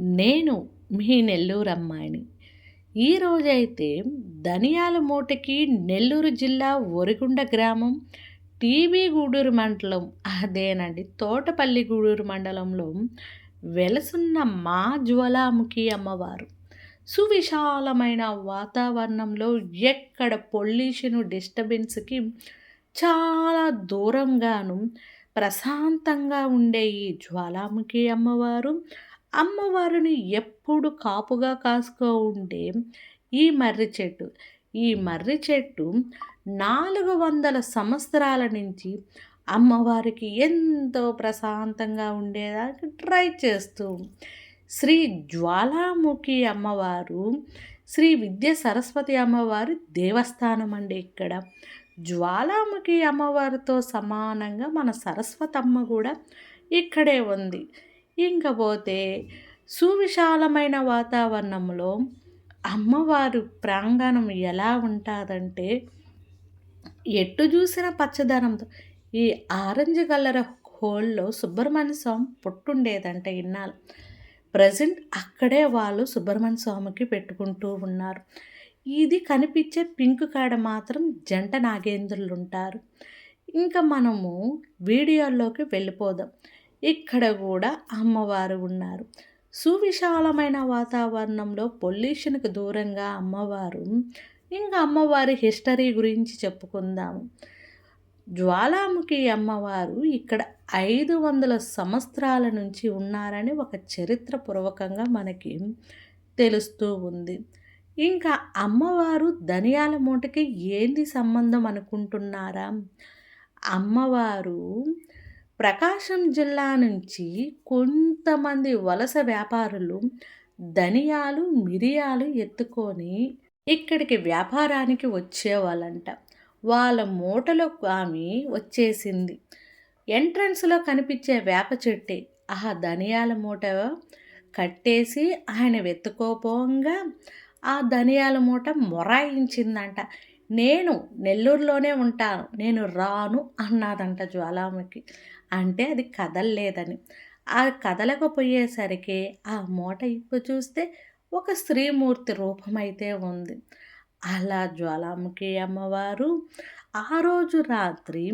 నేను మీ నెల్లూరు అమ్మాయిని. ఈరోజైతే ధనియాల మూటకి నెల్లూరు జిల్లా ఒరిగుండ గ్రామం టీబీ గూడూరు మండలం అదేనండి తోటపల్లి గూడూరు మండలంలో వెలసున్న మా జ్వలాముఖి అమ్మవారు. సువిశాలమైన వాతావరణంలో ఎక్కడ పొల్యూషన్ డిస్టర్బెన్స్కి చాలా దూరంగాను ప్రశాంతంగా ఉండే ఈ జ్వాలాముఖి అమ్మవారు అమ్మవారిని ఎప్పుడు కాపుగా కాసుకో ఉండే ఈ మర్రి చెట్టు ఈ మర్రి చెట్టు నాలుగు వందల సంవత్సరాల నుంచి అమ్మవారికి ఎంతో ప్రశాంతంగా ఉండేదానికి ట్రై చేస్తూ శ్రీ జ్వాలాముఖి అమ్మవారు శ్రీ విద్య సరస్వతి అమ్మవారి దేవస్థానం అండి ఇక్కడ. జ్వాలాముఖి అమ్మవారితో సమానంగా మన సరస్వతమ్మ కూడా ఇక్కడే ఉంది. ఇంకపోతే సువిశాలమైన వాతావరణంలో అమ్మవారు ప్రాంగణం ఎలా ఉంటుందంటే ఎట్టు చూసిన పచ్చదనంతో. ఈ ఆరెంజ్ కలర్ హోల్లో సుబ్రహ్మణ్య స్వామి పుట్టుండేదంట ఇన్నాళ్ళు. ప్రజెంట్ అక్కడే వాళ్ళు సుబ్రహ్మణ్య స్వామికి పెట్టుకుంటూ ఉన్నారు. ఇది కనిపించే పింక్ కాడ మాత్రం జంట నాగేంద్రులు ఉంటారు. ఇంకా మనము వీడియోల్లోకి వెళ్ళిపోదాం. ఇక్కడ కూడా అమ్మవారు ఉన్నారు. సువిశాలమైన వాతావరణంలో పొల్యూషన్కు దూరంగా అమ్మవారు. ఇంకా అమ్మవారి హిస్టరీ గురించి చెప్పుకుందాము జ్వాలాముఖి అమ్మవారు ఇక్కడ ఐదు వందల సంవత్సరాల నుంచి ఉన్నారని ఒక చరిత్రపూర్వకంగా మనకి తెలుస్తూ ఉంది. ఇంకా అమ్మవారు ధనియాల మూటకి ఏంది సంబంధం అనుకుంటున్నారా? అమ్మవారు ప్రకాశం జిల్లా నుంచి కొంతమంది వలస వ్యాపారులు ధనియాలు మిరియాలు ఎత్తుకొని ఇక్కడికి వ్యాపారానికి వచ్చేవాళ్ళంట. వాళ్ళ మూటలో ఆమె వచ్చేసింది. ఎంట్రన్స్లో కనిపించే వేప చెట్టే. ఆ ధనియాల మూట కట్టేసి ఆయన వెతుకోపోగా ఆ ధనియాల మూట మొరాయించిందంట. నేను నెల్లూరులోనే ఉంటాను. నేను రాను అన్నదంట జ్వాలాముఖి. అంటే అది కదలలేదని. ఆ కదలకపోయేసరికి ఆ మూట ఇప్పు చూస్తే ఒక స్త్రీమూర్తి రూపమైతే ఉంది. అలా జ్వాలాముఖి అమ్మవారు ఆ రోజు రాత్రి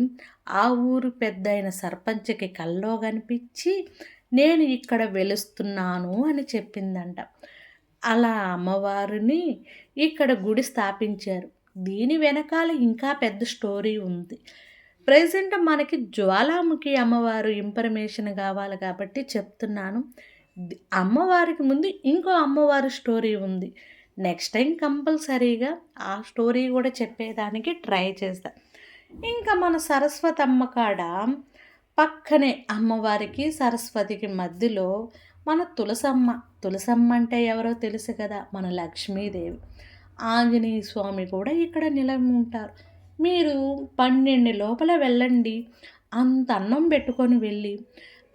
ఆ ఊరు పెద్దయిన సర్పంచ్కి కల్లో కనిపించి నేను ఇక్కడ వెలుస్తున్నాను అని చెప్పిందంట. అలా అమ్మవారిని ఇక్కడ గుడి స్థాపించారు. దీని వెనకాల ఇంకా పెద్ద స్టోరీ ఉంది. ప్రజెంట్ మనకి జ్వాలాముఖి అమ్మవారు ఇన్ఫర్మేషన్ కావాలి కాబట్టి చెప్తున్నాను. అమ్మవారికి ముందు ఇంకో అమ్మవారి స్టోరీ ఉంది. నెక్స్ట్ టైం కంపల్సరీగా ఆ స్టోరీ కూడా చెప్పేదానికి ట్రై చేస్తా. ఇంకా మన సరస్వతి అమ్మ కాడ పక్కనే అమ్మవారికి సరస్వతికి మధ్యలో మన తులసమ్మ. తులసమ్మ అంటే ఎవరో తెలుసు కదా మన లక్ష్మీదేవి. ఆంజనేయ స్వామి కూడా ఇక్కడ నిలవి ఉంటారు. మీరు పన్నెండు లోపల వెళ్ళండి. అంత అన్నం పెట్టుకొని వెళ్ళి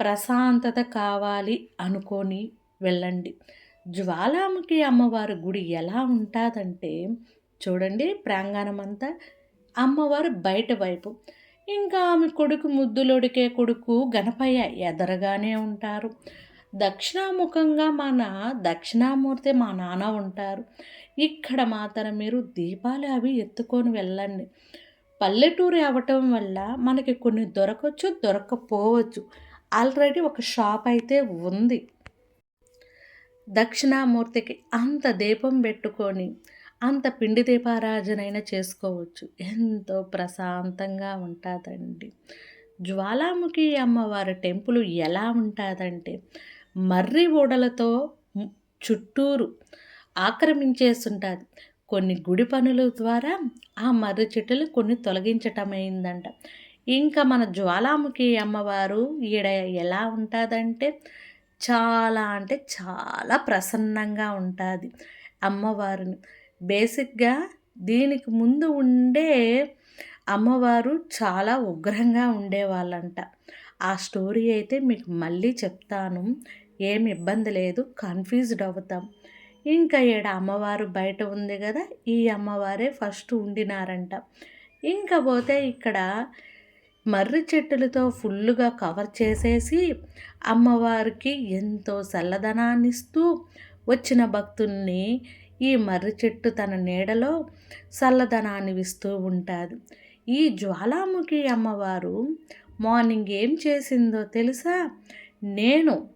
ప్రశాంతత కావాలి అనుకొని వెళ్ళండి. జ్వాలాముఖి అమ్మవారి గుడి ఎలా ఉంటుందంటే చూడండి ప్రాంగణం అంతా అమ్మవారు బయట వైపు. ఇంకా ఆమె కొడుకు ముద్దులొడికే కొడుకు గణపయ్య ఎదరగానే ఉంటారు. దక్షిణాముఖంగా మన దక్షిణామూర్తి మా నాన్న ఉంటారు. ఇక్కడ మాత్రం మీరు దీపాలు అవి ఎత్తుకొని వెళ్ళండి. పల్లెటూరు అవ్వటం వల్ల మనకి కొన్ని దొరకవచ్చు దొరకపోవచ్చు. ఆల్రెడీ ఒక షాప్ అయితే ఉంది. దక్షిణామూర్తికి అంత దీపం పెట్టుకొని అంత పిండి దీపారాజనైనా చేసుకోవచ్చు. ఎంతో ప్రశాంతంగా ఉంటుందండి. జ్వాలాముఖి అమ్మవారి టెంపుల్ ఎలా ఉంటుందంటే మర్రి ఓడలతో చుట్టూరు ఆక్రమించేస్తుంటుంది. కొన్ని గుడి పనుల ద్వారా ఆ మర్రి చెట్టులు కొన్ని తొలగించటమైందంట. ఇంకా మన జ్వాలాముఖి అమ్మవారు ఈడ ఎలా ఉంటుందంటే చాలా అంటే చాలా ప్రసన్నంగా ఉంటుంది అమ్మవారిని. బేసిక్గా దీనికి ముందు ఉండే అమ్మవారు చాలా ఉగ్రంగా ఉండేవాళ్ళంట. ఆ స్టోరీ అయితే మీకు మళ్ళీ చెప్తాను. ఏమి ఇబ్బంది లేదు కన్ఫ్యూజ్డ్ అవుతాం. ఇంకా ఈడ అమ్మవారు బయట ఉంది కదా ఈ అమ్మవారే ఫస్ట్ ఉండినారంట. ఇంకా పోతే ఇక్కడ మర్రి చెట్టులతో ఫుల్లుగా కవర్ చేసేసి అమ్మవారికి ఎంతో చల్లదనాన్ని ఇస్తూ వచ్చిన భక్తుల్ని ఈ మర్రి చెట్టు తన నీడలో చల్లదనాన్ని ఇస్తూ ఉంటుంది ఈ జ్వాలాముఖి అమ్మవారు మార్నింగ్ ఏం చేసిందో తెలుసా? నేను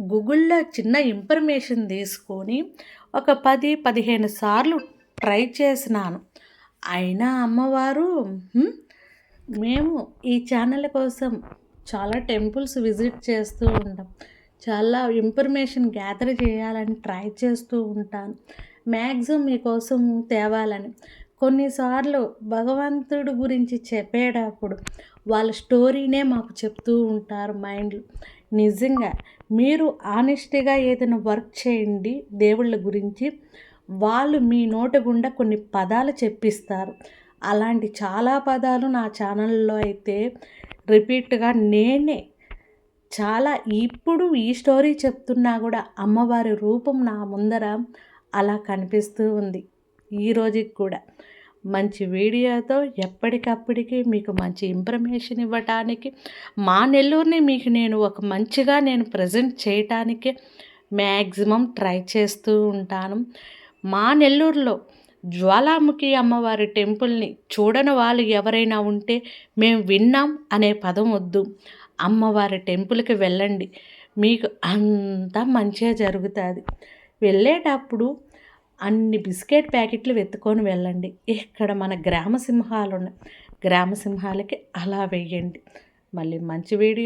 గూగుల్లో చిన్న ఇన్ఫర్మేషన్ తీసుకొని ఒక పది పదిహేను సార్లు ట్రై చేసినాను. అయినా అమ్మవారు మేము ఈ ఛానల్ కోసం చాలా టెంపుల్స్ విజిట్ చేస్తూ ఉంటాం. చాలా ఇన్ఫర్మేషన్ గ్యాదర్ చేయాలని ట్రై చేస్తూ ఉంటాను. మ్యాక్సిమం మీకోసం తేవాలని. కొన్నిసార్లు భగవంతుడు గురించి చెప్పేటప్పుడు వాళ్ళ స్టోరీనే మాకు చెప్తూ ఉంటారు మైండ్లో. నిజంగా మీరు ఆనెస్టీగా ఏదైనా వర్క్ చేయండి దేవుళ్ళ గురించి వాళ్ళు మీ నోట గుండా కొన్ని పదాలు చెప్పిస్తారు. అలాంటి చాలా పదాలు నా ఛానల్లో అయితే రిపీట్గా నేనే చాలా ఇప్పుడు ఈ స్టోరీ చెప్తున్నా కూడా అమ్మవారి రూపం నా ముందర అలా కనిపిస్తూ ఉంది. ఈ రోజుకి కూడా మంచి వీడియోతో ఎప్పటికప్పటికి మీకు మంచి ఇన్ఫర్మేషన్ ఇవ్వటానికి మా నెల్లూరుని మీకు నేను ఒక మంచిగా నేను ప్రజెంట్ చేయటానికి మ్యాక్సిమం ట్రై చేస్తూ ఉంటాను. మా నెల్లూరులో జ్వాలాముఖి అమ్మవారి టెంపుల్ని చూడని వాళ్ళు ఎవరైనా ఉంటే మేము విన్నాం అనే పదం వద్దు. అమ్మవారి టెంపుల్కి వెళ్ళండి. మీకు అంతా మంచిగా జరుగుతుంది. వెళ్ళేటప్పుడు అన్ని బిస్కెట్ ప్యాకెట్లు వెతుకొని వెళ్ళండి. ఇక్కడ మన గ్రామ సింహాలు ఉన్నాయి. గ్రామ సింహాలకి అలా వెయ్యండి. మళ్ళీ మంచి వీడియో